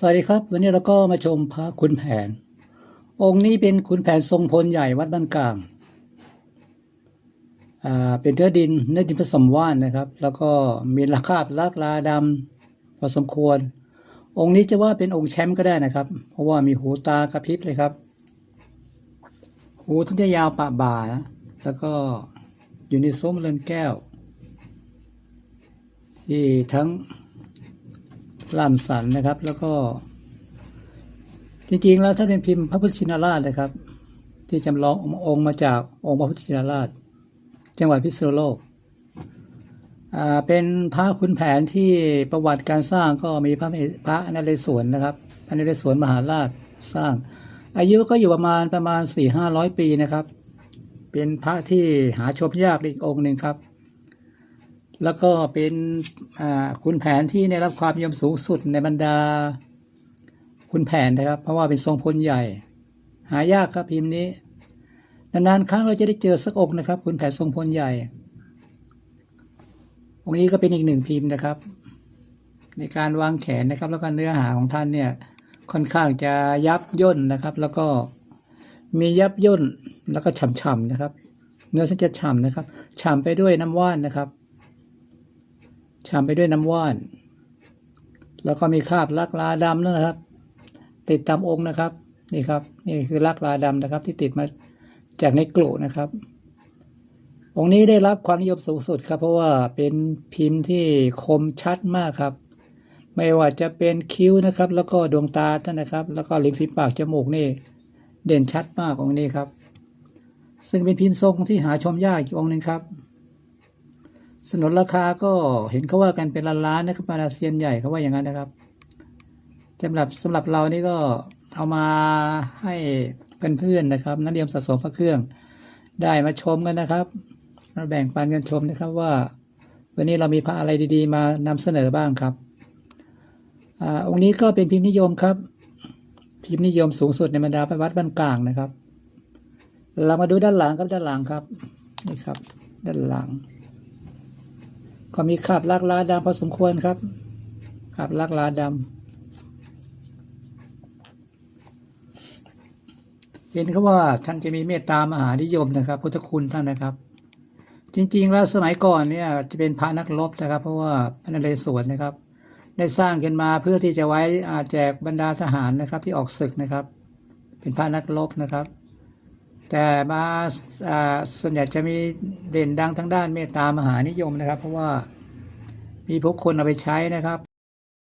สวัสดีครับ วันนี้เราก็มาชมพระขุนแผน องค์นี้เป็นขุนแผนทรงพลใหญ่วัดบ้านกลางอ่าเป็นเนื้อดินเนื้อดินผสมว่านนะครับ แล้วก็มีราคาบลักลาดำพอสมควร องค์นี้จะว่าเป็นองค์แชมป์ก็ได้นะครับ เพราะว่ามีหูตากระพริบเลยครับ หูทั้งจะยาวปะบ่านะแล้วก็อยู่ในซุ้มเรือนแก้ว ที่ทั้ง ล่ามสันนะครับ แล้วก็ จริงๆแล้วถ้าเป็นพิมพ์พระพุทธชินราชนะครับ ที่จำลององค์มาจากองค์พระพุทธชินราช จังหวัดพิษณุโลกอ่าเป็นพระขุนแผนที่ประวัติการสร้างก็มีพระเมพระนเรศวรนะครับพระนเรศวรมหาราชสร้าง อายุก็อยู่ประมาณประมาณสี่ห้าร้อยปีนะครับ เป็นพระที่หาชมยากอีกองค์หนึ่งครับ แล้วก็เป็นอ่าขุนแผนที่ได้รับความนิยมสูงสุดในบรรดาขุนแผนนะครับ เพราะว่าเป็นทรงพลใหญ่ หายากครับพิมพ์นี้ นานๆครั้งเราจะได้เจอสักองค์นะครับขุนแผนทรงพลใหญ่ องค์นี้ก็เป็นอีกหนึ่งพิมพ์นะครับ ในการวางแขนนะครับ แล้วก็เนื้อหาของท่านเนี่ยค่อนข้างจะยับย่นนะครับ แล้วก็มียับย่นแล้วก็ฉ่ำๆนะครับ เนื้อท่านจะฉ่ำนะครับฉ่ำไปด้วยน้ำว่านนะครับ ฉ่ำไปด้วยน้ำว่าน แล้วก็มีคราบลักลาดำนะครับ ติดตามองค์นะครับ นี่ครับ นี่คือลักลาดำนะครับ ที่ติดมาจากในกลุนะครับ องค์นี้ได้รับความนิยมสูงสุดครับ เพราะว่าเป็นพิมพ์ที่คมชัดมากครับ ไม่ว่าจะเป็นคิ้วนะครับ แล้วก็ดวงตาท่านนะครับ แล้วก็ริมฝีปากจมูกนี่ เด่นชัดมากองค์นี้ครับ ซึ่งเป็นพิมพ์ทรงที่หาชมยากอีกองค์หนึ่งครับ สนนราคาก็เห็นเขาว่ากันเป็นล้านๆนะครับมาเลเซียนใหญ่เขาว่าอย่างนั้นนะครับสำหรับสำหรับเรานี่ก็เอามาให้เพื่อนๆนะครับ นักเรียนสะสมพระเครื่อง ได้มาชมกันนะครับมาแบ่งปันกันชมนะครับว่า วันนี้เรามีพระอะไรดีๆ มานำเสนอบ้างครับอองค์นี้ก็เป็นพิมพ์นิยมครับ พิมพ์นิยมสูงสุดในบรรดาพระวัดบ้านกลางนะครับ เรามาดูด้านหลังครับด้านหลังครับนี่ครับ ด้านหลัง ก็มีคราบลักลาดำพอสมควรครับคราบลักลาดำเห็นเขาว่าท่านจะมีเมตตามหานิยมนะครับ พุทธคุณท่านนะครับ จริง ๆ แล้วสมัยก่อนเนี่ยจะเป็นพระนักรบนะครับ เพราะว่าพระนเรศวรนะครับ ได้สร้างขึ้นมาเพื่อที่จะไว้อาแจกบรรดาทหารนะครับ ที่ออกศึกนะครับ เป็นพระนักรบนะครับ แต่มาส่วนใหญ่จะมีเด่นดังทางด้านเมตตามหานิยมนะครับ เพราะว่ามีพวกคนเอาไปใช้นะครับ